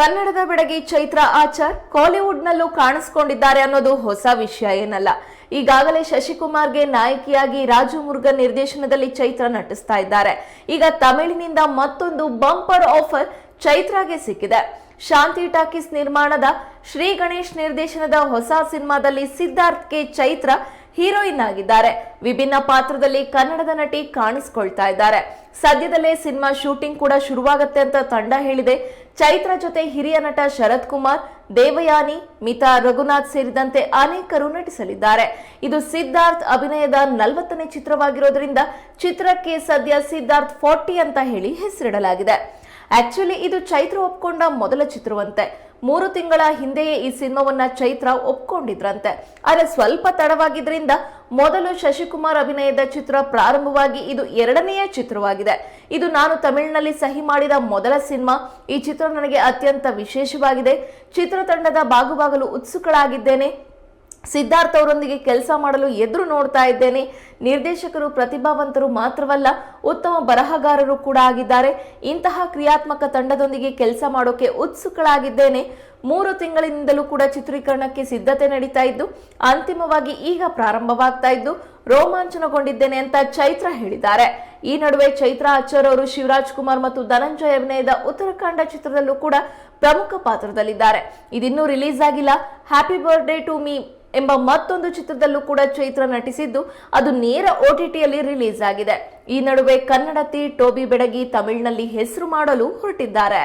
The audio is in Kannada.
ಕನ್ನಡದ ಬೆಡಗಿ ಚೈತ್ರ ಆಚಾರ್ ಕಾಲಿವುಡ್ನಲ್ಲೂ ಕಾಣಿಸ್ಕೊಂಡಿದ್ದಾರೆ ಅನ್ನೋದು ಹೊಸ ವಿಷಯ ಏನಲ್ಲ. ಈಗಾಗಲೇ ಶಶಿಕುಮಾರ್ಗೆ ನಾಯಕಿಯಾಗಿ ರಾಜು ಮುರುಗನ್ ನಿರ್ದೇಶನದಲ್ಲಿ ಚೈತ್ರ ನಟಿಸ್ತಾ ಇದ್ದಾರೆ. ಈಗ ತಮಿಳಿನಿಂದ ಮತ್ತೊಂದು ಬಂಪರ್ ಆಫರ್ ಚೈತ್ರಾಗೆ ಸಿಕ್ಕಿದೆ. ಶಾಂತಿ ಟಾಕೀಸ್ ನಿರ್ಮಾಣದ ಶ್ರೀ ಗಣೇಶ್ ನಿರ್ದೇಶನದ ಹೊಸ ಸಿನಿಮಾದಲ್ಲಿ ಸಿದ್ಧಾರ್ಥ್ಗೆ ಚೈತ್ರ ಹೀರೋಯಿನ್ ಆಗಿದ್ದಾರೆ. ವಿಭಿನ್ನ ಪಾತ್ರದಲ್ಲಿ ಕನ್ನಡದ ನಟಿ ಕಾಣಿಸ್ಕೊಳ್ತಾ ಇದ್ದಾರೆ. ಸದ್ಯದಲ್ಲೇ ಸಿನಿಮಾ ಶೂಟಿಂಗ್ ಕೂಡ ಶುರುವಾಗತ್ತೆ ಅಂತ ತಂಡ ಹೇಳಿದೆ. ಚೈತ್ರ ಜೊತೆ ಹಿರಿಯ ನಟ ಶರತ್ ಕುಮಾರ್, ದೇವಯಾನಿ, ಮಿತಾ ರಘುನಾಥ್ ಸೇರಿದಂತೆ ಅನೇಕರು ನಟಿಸಲಿದ್ದಾರೆ. ಇದು ಸಿದ್ಧಾರ್ಥ್ ಅಭಿನಯದ ನಲವತ್ತನೇ ಚಿತ್ರವಾಗಿರೋದ್ರಿಂದ ಚಿತ್ರಕ್ಕೆ ಸದ್ಯ ಸಿದ್ಧಾರ್ಥ್ ಫಾರ್ಟಿ ಅಂತ ಹೇಳಿ ಹೆಸರಿಡಲಾಗಿದೆ. ಆಕ್ಚುಲಿ ಇದು ಚೈತ್ರ ಒಪ್ಕೊಂಡ ಮೊದಲ ಚಿತ್ರವಂತೆ. ಮೂರು ತಿಂಗಳ ಹಿಂದೆಯೇ ಈ ಸಿನಿಮಾವನ್ನ ಚೈತ್ರ ಒಪ್ಕೊಂಡಿದ್ರಂತೆ. ಆದರೆ ಸ್ವಲ್ಪ ತಡವಾಗಿದ್ರಿಂದ ಮೊದಲು ಶಶಿಕುಮಾರ್ ಅಭಿನಯದ ಚಿತ್ರ ಪ್ರಾರಂಭವಾಗಿ ಇದು ಎರಡನೆಯ ಚಿತ್ರವಾಗಿದೆ. ಇದು ನಾನು ತಮಿಳಿನಲ್ಲಿ ಸಹಿ ಮಾಡಿದ ಮೊದಲ ಸಿನಿಮಾ. ಈ ಚಿತ್ರ ನನಗೆ ಅತ್ಯಂತ ವಿಶೇಷವಾಗಿದೆ. ಚಿತ್ರತಂಡದ ಬಾಗುಬಾಗಲು ಉತ್ಸುಕಳಾಗಿದ್ದೇನೆ. ಸಿದ್ಧಾರ್ಥ್ ಅವರೊಂದಿಗೆ ಕೆಲಸ ಮಾಡಲು ಎದುರು ನೋಡ್ತಾ ಇದ್ದೇನೆ. ನಿರ್ದೇಶಕರು, ಪ್ರತಿಭಾವಂತರು ಮಾತ್ರವಲ್ಲ, ಉತ್ತಮ ಬರಹಗಾರರು ಕೂಡ ಆಗಿದ್ದಾರೆ. ಇಂತಹ ಕ್ರಿಯಾತ್ಮಕ ತಂಡದೊಂದಿಗೆ ಕೆಲಸ ಮಾಡೋಕೆ ಉತ್ಸುಕಳಾಗಿದ್ದೇನೆ. ಮೂರು ತಿಂಗಳಿನಿಂದಲೂ ಕೂಡ ಚಿತ್ರೀಕರಣಕ್ಕೆ ಸಿದ್ಧತೆ ನಡೀತಾ ಇದ್ದು, ಅಂತಿಮವಾಗಿ ಈಗ ಪ್ರಾರಂಭವಾಗ್ತಾ ಇದ್ದು, ರೋಮಾಂಚನಗೊಂಡಿದ್ದೇನೆ ಅಂತ ಚೈತ್ರ ಹೇಳಿದ್ದಾರೆ. ಈ ನಡುವೆ ಚೈತ್ರ ಅಚ್ಚರ್ ಅವರು ಶಿವರಾಜ್ ಕುಮಾರ್ ಮತ್ತು ಧನಂಜಯ ಅಭಿನಯದ ಉತ್ತರಾಖಂಡ ಚಿತ್ರದಲ್ಲೂ ಕೂಡ ಪ್ರಮುಖ ಪಾತ್ರದಲ್ಲಿದ್ದಾರೆ. ಇದಿನ್ನೂ ರಿಲೀಸ್ ಆಗಿಲ್ಲ. ಹ್ಯಾಪಿ ಬರ್ತ್ಡೇ ಟು ಮೀ ಎಂಬ ಮತ್ತೊಂದು ಚಿತ್ರದಲ್ಲೂ ಕೂಡ ಚೈತ್ರ ನಟಿಸಿದ್ದು, ಅದು ನೇರ ಓಟಿಟಿಯಲ್ಲಿ ರಿಲೀಸ್ ಆಗಿದೆ ಈ ನಡುವೆ ಕನ್ನಡತಿ ಟೋಬಿ ಬೆಡಗಿ ತಮಿಳಿನಲ್ಲಿ ಹೆಸರು ಮಾಡಲು ಹೊರಟಿದ್ದಾರೆ.